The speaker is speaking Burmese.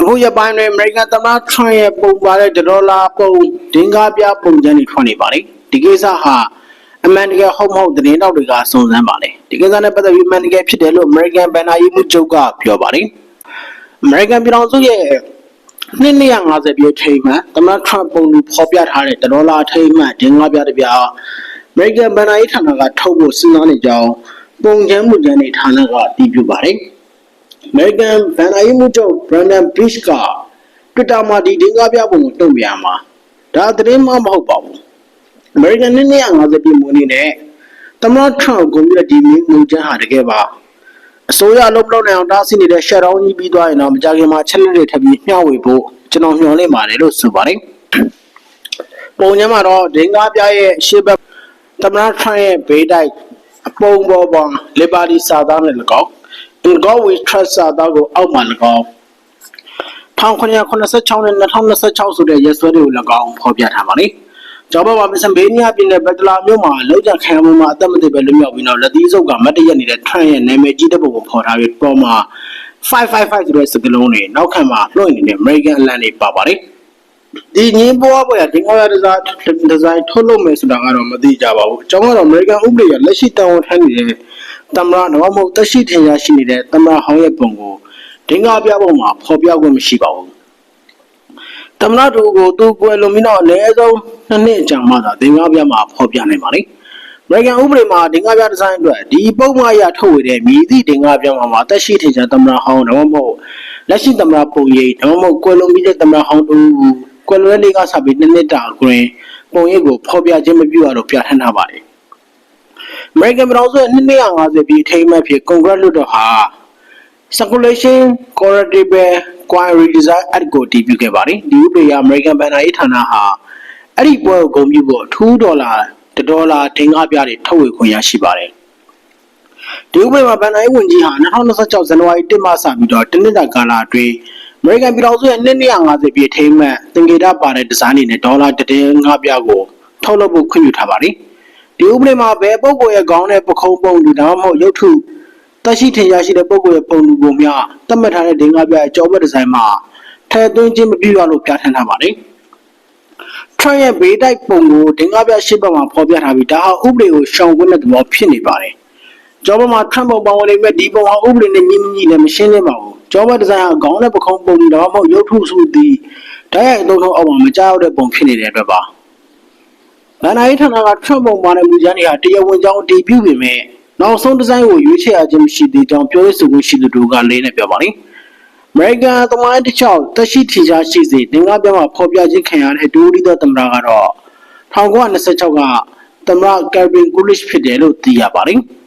အခုရပိုင်းတွင်အမေရိကန်သမ္မတထရန့်ရဲ့ပုံပါတဲ့ဒေါ်လာပုံဒင်္ဂါပြပုံစံတွေထွက်နေပါလေဒီကိစ္စဟာအမှန်တကယ်ဟုတ်မဟုတ်သတင်းတောက်တွေကစုံစမ်းပါလေဒီကိစ္စနဲ့ပတ်သက်ပြီးအမှန်တကယ်ဖြစ်တယ်လို့အမေရိကန်ဘန်နာရေးမှုချုပ်ကပြောပါတယ်အမေရိကန်ပြည်ထောင်စုရဲ့နှစ်250ပြည့်ထိမ်းမှသမ္မတထရန့်ပုံလူဖော်ပြထားတဲ့ဒေါ်လာထိမ်းမှဒင်္ဂါပြတစ်ပြားအမေရိကန်ဘန်နာရေးဌာနကထုတ်ဖို့စဉ်းစားနေကြောင်းပုံချမ်းမှုချမ်းတွေဌာနကတည်ပြုပါတယ် American ဗန်နာယီမှုချုပ် Brandon Beach က Twitter မှာဒီဒင်္ဂါပြပုံကိုတုံ့ပြန်မှာဒါသတင်းမှမဟုတ်ပါဘူး American နဲ့250ပြည့်မွေးနေတဲ့သမ္မတ Trump ကိုပြီးတော့ဒီမျိုးငုံချမ်းဟာတကယ်ပါအစိုးရအလုံးမလုံးနိုင်အောင်တားဆီးနေတဲ့ shut down ကြီးပြီးသွားရင်တော့မကြခင်မှာချက်လက်တွေထပ်ပြီးမျှဝေဖို့ကျွန်တော်မျှော်လင့်ပါတယ်လို့ဆိုပါတယ်ပုံညမှာတော့ဒင်္ဂါပြရဲ့ရှေ့ဘက်သမ္မတ Trump ရဲ့ဘေးတိုက်အပုံပေါ်ပေါ် Liberty စာသားနဲ့၎င်း In God We Trust စာသားကိုအောက်မှာ၎င်း1986နဲ့2026ဆိုတဲ့ရက်စွဲတွေကို၎င်းဖော်ပြထားပါလေ။ကျောင်းပေါ်မှာပစ္စံဘေးနီးယားပြည်နယ်ဘက်တလာမြို့မှာလောက်ကြခံရမှုမှာအသက်မသေပဲလွတ်မြောက်ပြီးတော့လက်သီးစုပ်ကမတ်တရက်နေတဲ့ Trump ရဲ့နာမည်ကြီးတဲ့ပုံကိုဖော်ထားပြီးပေါ်မှာ555ဆိုတဲ့စကားလုံးတွေနောက်ခံမှာလွှင့်နေတဲ့ American အလံတွေပါပါလေ။ဒီငင်းပေါ်ပေါ်ရဒီငေါရဒီဇိုင်းဒီဇိုင်းထုတ်လုပ်မယ်ဆိုတာကတော့မသိကြပါဘူး။အကြောင်းကတော့ American ဥပဒေရလက်ရှိတာဝန်ထမ်းနေတဲ့ သမ္မတတော့မဟုတ်တက်ရှိထင်ရှားရှိနေတဲ့သမ္မတဟောင်းရဲ့ပုံကိုဒင်္ဂါပြပုံမှာဖော်ပြခွင့်မရှိပါဘူး။သမ္မတတို့ကိုသူကွယ်လွန်ပြီးတော့အနည်းဆုံးနှစ်နှစ်အကြာမှသာဒင်္ဂါပြမှာဖော်ပြနိုင်ပါလိမ့်။ American ဥပဒေမှာဒင်္ဂါပြဒီဇိုင်းအတွက်ဒီပုံမှာအရထုတ်ဝေတဲ့မြည်သည့်ဒင်္ဂါပြမှာမှာတက်ရှိထင်ရှားသမ္မတဟောင်းတော့မဟုတ်လက်ရှိသမ္မတပုံရိပ်တော့မဟုတ်ကွယ်လွန်ပြီးတဲ့သမ္မတဟောင်းတို့ကွယ်လွန်တဲ့နေ့ကစပြီးနှစ်နှစ်တာအတွင်းပုံရိပ်ကိုဖော်ပြခြင်းမပြုရတော့ပြဋ္ဌာန်းထားပါတယ်။ American ပြည်ထောင်စုရဲ့250ပြည်အထိမ်းအမှတ်ဖြစ် Congress လွှတ်တော်ဟာ Circulation Correctable Query Design Act ကိုတည်ပြုခဲ့ပါတယ်။ဒီဥပဒေအရ American ဘဏ္ဍာရေးဌာနဟာအဲ့ဒီပွဲကိုဂုဏ်ပြုဖို့အထူးဒေါ်လာ1ဒေါ်လာဒင်္ဂါပြတွေထုတ်ဝေခွင့်ရရှိပါတယ်။ဒီဥပဒေမှာဘဏ္ဍာရေးဝန်ကြီးဟာ2026ဇန်နဝါရီ1မှစပြီးတော့တနင်္လာကာလအတွင်း American ပြည်ထောင်စုရဲ့250ပြည်အထိမ်းအမှတ်သင်္ကေတပါတဲ့ဒီဇိုင်းတွေနဲ့ဒေါ်လာ1ဒင်္ဂါပြကိုထုတ်လုပ်ဖို့ခွင့်ပြုထားပါတယ်။ ဒီဥပဒေမှာဘယ်ပုဂ္ဂိုလ်ရဲ့ခေါင်းနဲ့ပခုံးပုံတူဒါမှမဟုတ်ရုပ်ထုတက်ရှိထင်ရှားရှိတဲ့ပုဂ္ဂိုလ်ရဲ့ပုံတူကိုမျှသတ်မှတ်ထားတဲ့ဒင်္ဂါပြရဲ့ကြောဘက်ဒီဇိုင်းမှာထည့်သွင်းခြင်းမပြုရလို့ပြဋ္ဌာန်းထားပါတယ်။ Trump ရဲ့ဘေးတိုက်ပုံကိုဒင်္ဂါပြရှေ့ဘက်မှာဖော်ပြထားပြီးဒါဟာဥပဒေကိုရှောင်ကွင်းတဲ့သဘောဖြစ်နေပါတယ်။ကျောဘက်မှာ Trump ပုံပေါင်းဝင်နေမဲ့ဒီပုံဟာဥပဒေနဲ့ညီမညီလည်းမရှင်းလင်းပါဘူး။ကျောဘက်ဒီဇိုင်းဟာခေါင်းနဲ့ပခုံးပုံတူဒါမှမဟုတ်ရုပ်ထုစုသည်ဓာတ်ရိုက်အလုံးထုံးအောက်မှာမကြောက်တဲ့ပုံဖြစ်နေတဲ့အတွက်ပါ။ ဗန်နာရေးဌာနက Trump ပုံမှာတဲ့မူကြမ်းတွေဟာတရားဝင်ကြောင်းအတည်ပြုပေမဲ့နောက်ဆုံးဒီဇိုင်းကိုရွေးချယ်ရခြင်းမရှိသေးကြောင်းပြောရေးဆိုခွင့်ရှိသူတို့ကလေးနဲ့ပြောပါလိမ့်။ American သမိုင်းတစ်ချောက်တက်ရှိထင်ရှားရှိစေတင်ကားပြမှာဖော်ပြခြင်းခံရတဲ့ဒူရီသောသမ္မတကတော့1926ကသမ္မတ Calvin Coolidge ဖြစ်တယ်လို့သိရပါတယ်။